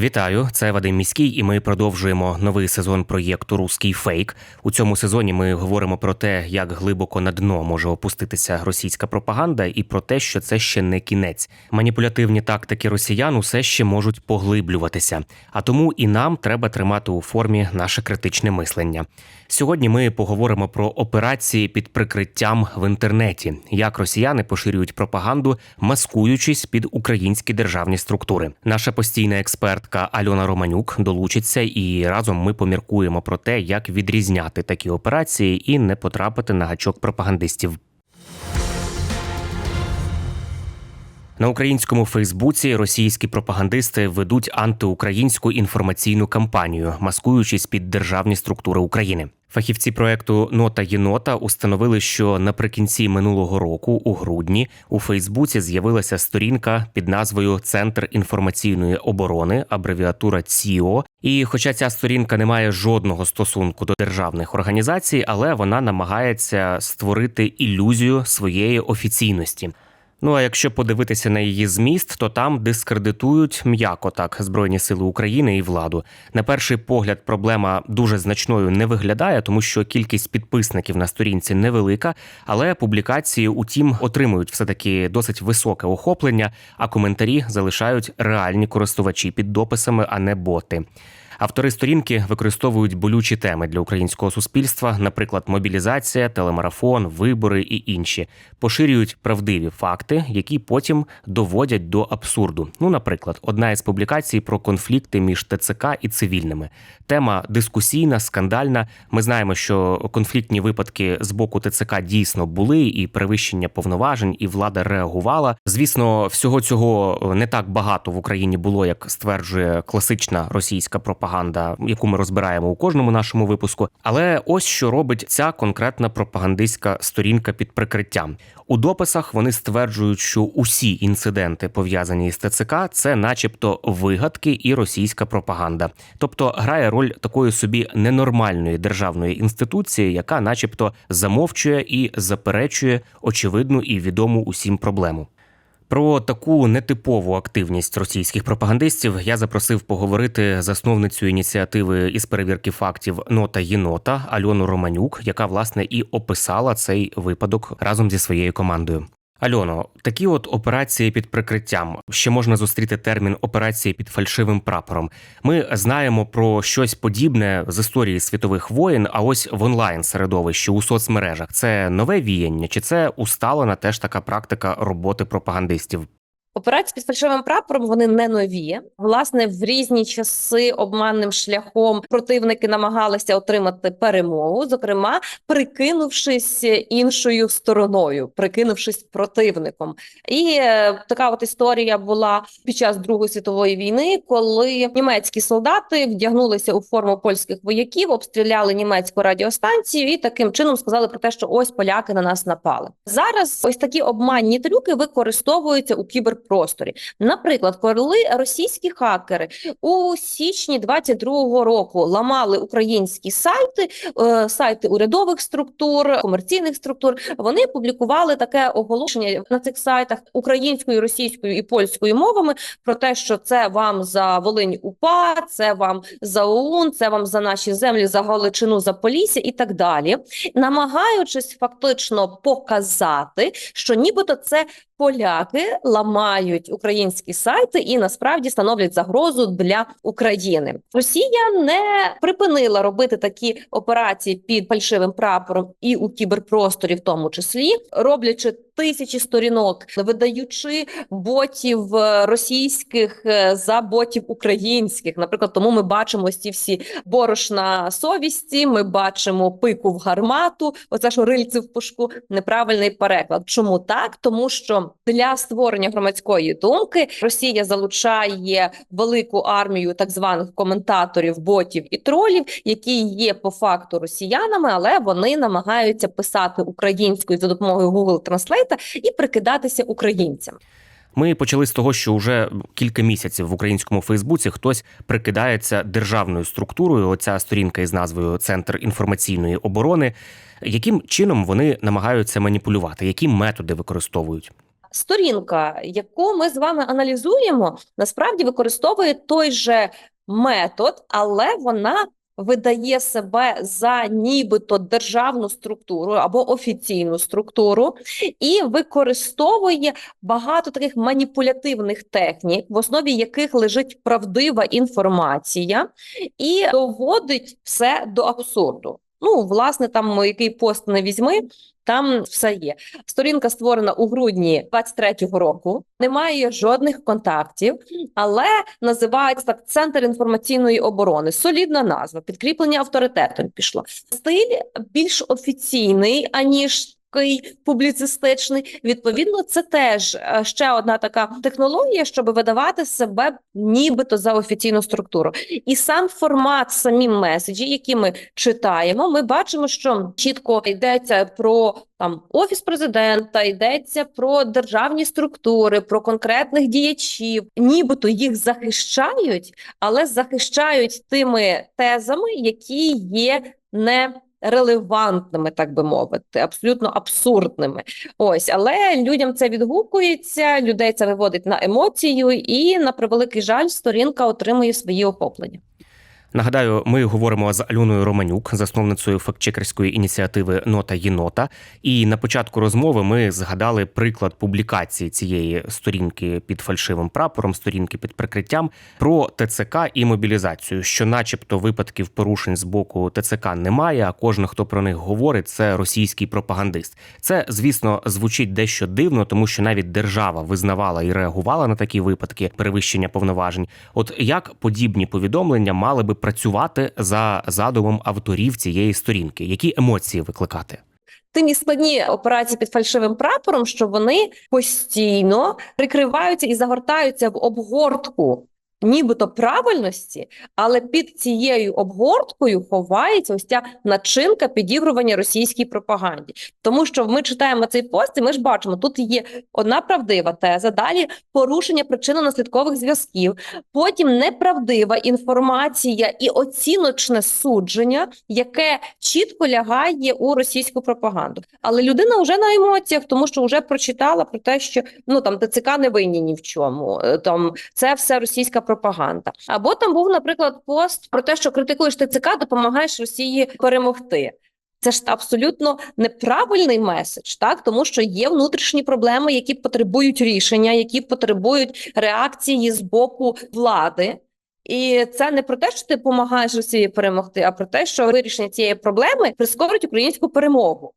Вітаю, це Вадим Міський, і ми продовжуємо новий сезон проєкту Руський фейк. У цьому сезоні ми говоримо про те, як глибоко на дно може опуститися російська пропаганда, і про те, що це ще не кінець. Маніпулятивні тактики росіян усе ще можуть поглиблюватися. А тому і нам треба тримати у формі наше критичне мислення. Сьогодні ми поговоримо про операції під прикриттям в інтернеті, як росіяни поширюють пропаганду, маскуючись під українські державні структури. Наша постійна експертка Альона Романюк долучиться, і разом ми поміркуємо про те, як відрізняти такі операції і не потрапити на гачок пропагандистів. На українському Фейсбуці російські пропагандисти ведуть антиукраїнську інформаційну кампанію, маскуючись під державні структури України. Фахівці проекту Нота Єнота установили, що наприкінці минулого року, у грудні, у Фейсбуці з'явилася сторінка під назвою Центр інформаційної оборони, абревіатура ЦІО. І, хоча ця сторінка не має жодного стосунку до державних організацій, але вона намагається створити ілюзію своєї офіційності. Ну а якщо подивитися на її зміст, то там дискредитують м'яко так Збройні сили України і владу. На перший погляд, проблема дуже значною не виглядає, тому що кількість підписників на сторінці невелика, але публікації, утім, отримують все таки досить високе охоплення, а коментарі залишають реальні користувачі під дописами, а не боти. Автори сторінки використовують болючі теми для українського суспільства, наприклад, мобілізація, телемарафон, вибори і інші, поширюють правдиві факти, які потім доводять до абсурду. Ну, наприклад, одна із публікацій про конфлікти між ТЦК і цивільними. Тема дискусійна, скандальна. Ми знаємо, що конфліктні випадки з боку ТЦК дійсно були, і перевищення повноважень, і влада реагувала. Звісно, всього цього не так багато в Україні було, як стверджує класична російська пропаганда, яку ми розбираємо у кожному нашому випуску. Але ось що робить ця конкретна пропагандистська сторінка під прикриттям. У дописах вони стверджують, що усі інциденти пов'язані з ТЦК це, начебто, вигадки і російська пропаганда, тобто грає роль такої собі ненормальної державної інституції, яка, начебто, замовчує і заперечує очевидну і відому усім проблему. Про таку нетипову активність російських пропагандистів я запросив поговорити засновницю ініціативи із перевірки фактів Нота Єнота Альону Романюк, яка власне і описала цей випадок разом зі своєю командою. Альоно, такі от операції під прикриттям ще можна зустріти термін операції під фальшивим прапором. Ми знаємо про щось подібне з історії світових воєн. А ось в онлайн середовищі у соцмережах це нове віяння, чи це усталена теж така практика роботи пропагандистів? Операції під фальшивим прапором вони не нові. Власне, в різні часи обманним шляхом противники намагалися отримати перемогу, зокрема, прикинувшись іншою стороною, прикинувшись противником. І е, така от історія була під час Другої світової війни, коли німецькі солдати вдягнулися у форму польських вояків, обстріляли німецьку радіостанцію і таким чином сказали про те, що ось поляки на нас напали. Зараз ось такі обманні трюки використовуються у кіберпросторі. Наприклад, коли російські хакери у січні 22-го року ламали українські сайти, е, сайти урядових структур, комерційних структур, вони публікували таке оголошення на цих сайтах українською, російською і польською мовами про те, що це вам за Волинь УПА, це вам за ОУН, це вам за наші землі, за Галичину, за Полісся і так далі, намагаючись фактично показати, що нібито це поляки ламають українські сайти і насправді становлять загрозу для України. Росія не припинила робити такі операції під фальшивим прапором і у кіберпросторі, в тому числі роблячи тисячі сторінок, видаючи ботів е, російських е, за ботів українських. Наприклад, тому ми бачимо ось ці всі борошна совісті. Ми бачимо пику в гармату. Оце що рильце в пушку. Неправильний переклад. Чому так? Тому що для створення громадської думки Росія залучає велику армію так званих коментаторів, ботів і тролів, які є по факту росіянами, але вони намагаються писати українською за допомогою Google Translate і прикидатися українцям. Ми почали з того, що вже кілька місяців в українському Фейсбуці хтось прикидається державною структурою. Оця сторінка із назвою Центр інформаційної оборони. Яким чином вони намагаються маніпулювати? Які методи використовують? Сторінка, яку ми з вами аналізуємо, насправді використовує той же метод, але вона видає себе за нібито державну структуру або офіційну структуру і використовує багато таких маніпулятивних технік, в основі яких лежить правдива інформація, і доводить все до абсурду. Ну, власне, там який пост не візьми, там все є. Сторінка створена у грудні 23-го року. Немає жодних контактів, але називається так Центр інформаційної оборони. Солідна назва, підкріплення авторитетом пішло. Стиль більш офіційний, аніж публіцистичний. Відповідно, це теж е, ще одна така технологія, щоб видавати себе нібито за офіційну структуру. І сам формат, самі меседжі, які ми читаємо, ми бачимо, що чітко йдеться про там офіс президента, йдеться про державні структури, про конкретних діячів, нібито їх захищають, але захищають тими тезами, які є не релевантними, так би мовити, абсолютно абсурдними. Ось, але людям це відгукується, людей це виводить на емоцію, і на превеликий жаль, сторінка отримує свої охоплення. Нагадаю, ми говоримо з Альоною Романюк, засновницею фактчекерської ініціативи Нота Єнота. І на початку розмови ми згадали приклад публікації цієї сторінки під фальшивим прапором, сторінки під прикриттям про ТЦК і мобілізацію, що, начебто, випадків порушень з боку ТЦК немає. А кожен, хто про них говорить, це російський пропагандист. Це, звісно, звучить дещо дивно, тому що навіть держава визнавала і реагувала на такі випадки перевищення повноважень. От як подібні повідомлення мали би працювати за задумом авторів цієї сторінки, які емоції викликати? Тим і складні операції під фальшивим прапором, що вони постійно прикриваються і загортаються в обгортку. Нібито правильності, але під цією обгорткою ховається ось ця начинка підігрування російській пропаганді. Тому що ми читаємо цей пост, і ми ж бачимо, тут є одна правдива теза, далі порушення причинно-наслідкових зв'язків, потім неправдива інформація і оціночне судження, яке чітко лягає у російську пропаганду. Але людина вже на емоціях, тому що вже прочитала про те, що ну там ТЦК не винні ні в чому. е, Там це все російська. Або там був, наприклад, пост про те, що критикуєш ТЦК, допомагаєш Росії перемогти. Це ж абсолютно неправильний меседж, так тому що є внутрішні проблеми, які потребують рішення, які потребують реакції з боку влади. І це не про те, що ти допомагаєш Росії перемогти, а про те, що вирішення цієї проблеми прискорить українську перемогу.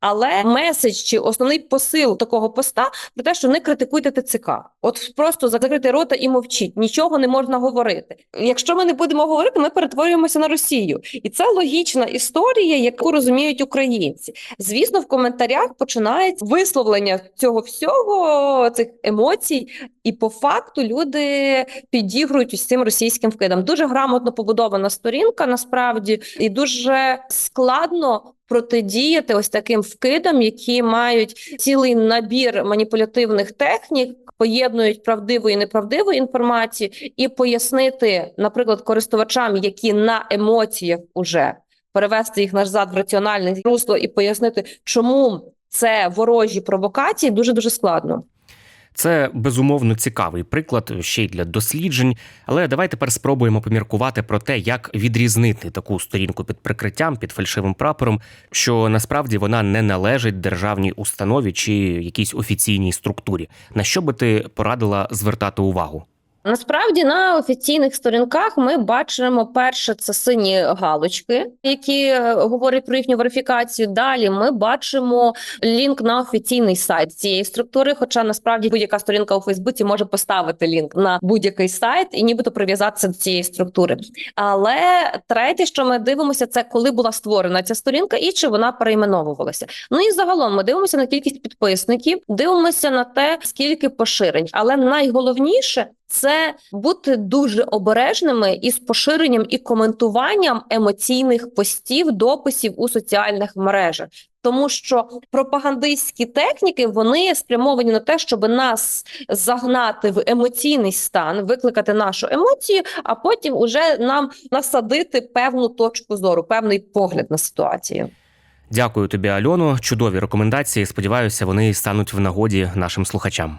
Але меседж чи основний посил такого поста про те, що не критикуйте ТЦК. От просто закрити рота і мовчіть, нічого не можна говорити. Якщо ми не будемо говорити, ми перетворюємося на Росію, і це логічна історія, яку розуміють українці. Звісно, в коментарях починається висловлення цього всього, цих емоцій, і по факту люди підігрують ось цим російським вкидам. Дуже грамотно побудована сторінка, насправді, і дуже складно протидіяти ось таким вкидам, які мають цілий набір маніпулятивних технік, поєднують правдиву і неправдиву інформацію, і пояснити, наприклад, користувачам, які на емоціях уже перевести їх назад в раціональне русло і пояснити, чому це ворожі провокації, дуже дуже складно. Це безумовно цікавий приклад ще й для досліджень. Але давай тепер спробуємо поміркувати про те, як відрізнити таку сторінку під прикриттям, під фальшивим прапором, що насправді вона не належить державній установі чи якійсь офіційній структурі. На що би ти порадила звертати увагу? Насправді на офіційних сторінках ми бачимо перше це сині галочки, які е, говорять про їхню верифікацію. Далі ми бачимо лінк на офіційний сайт цієї структури. Хоча насправді будь-яка сторінка у Фейсбуці може поставити лінк на будь-який сайт і нібито прив'язатися до цієї структури. Але третє, що ми дивимося, це коли була створена ця сторінка і чи вона перейменовувалася. Ну і загалом ми дивимося на кількість підписників, дивимося на те, скільки поширень. Але найголовніше це бути дуже обережними із поширенням і коментуванням емоційних постів, дописів у соціальних мережах. Тому що пропагандистські техніки вони спрямовані на те, щоб нас загнати в емоційний стан, викликати нашу емоцію, а потім уже нам насадити певну точку зору, певний погляд на ситуацію. Дякую тобі, Альоно. Чудові рекомендації. Сподіваюся, вони стануть в нагоді нашим слухачам.